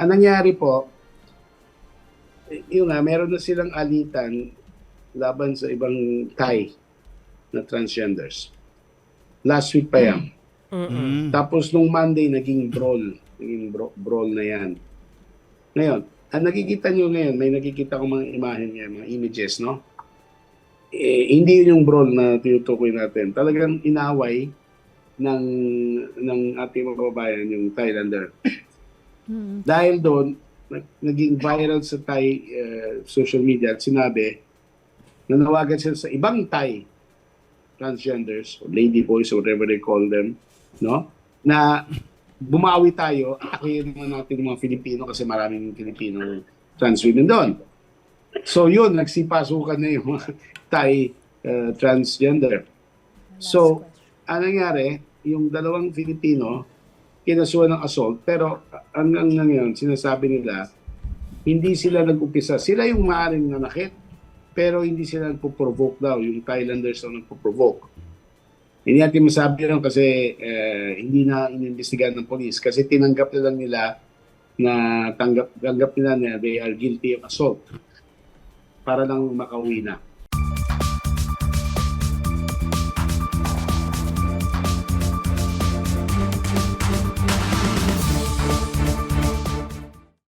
ang nangyari po, yun nga, meron na silang alitan laban sa ibang Thai na transgenders. Last week pa yan. Mm. Tapos nung Monday, naging brawl. Naging bro- brawl na yan. Ngayon, ang nakikita nyo ngayon, may nakikita ko mga imahen ngayon, mga images, no? Eh, hindi yun yung brawl na tinutukoy natin. Talagang inaway ng ng ating mga kababayan, yung Thailander. Mm. Dahil doon, nag- naging viral sa Thai eh, social media at sinabi, nanawagan sila sa ibang Thai transgenders, or lady boys, or whatever they call them, no? Na bumawi tayo, atakihin naman natin mga Filipino kasi maraming Filipino trans women doon. So yun, nagsipasukan na yung mga Thai uh, transgender. So, ang nangyari, yung dalawang Filipino, kinasuhan ng assault, pero hanggang ngayon, sinasabi nila, hindi sila nag-upisa. Sila yung maaaring nanakit, pero hindi sila nagpo-provoke daw. Yung Thailanders daw nagpo-provoke. Hindi natin masabi lang kasi eh, hindi na inimbestigahan ng polis kasi tinanggap na lang nila na tanggap, tanggap nila na they are guilty of assault para lang makauwi na.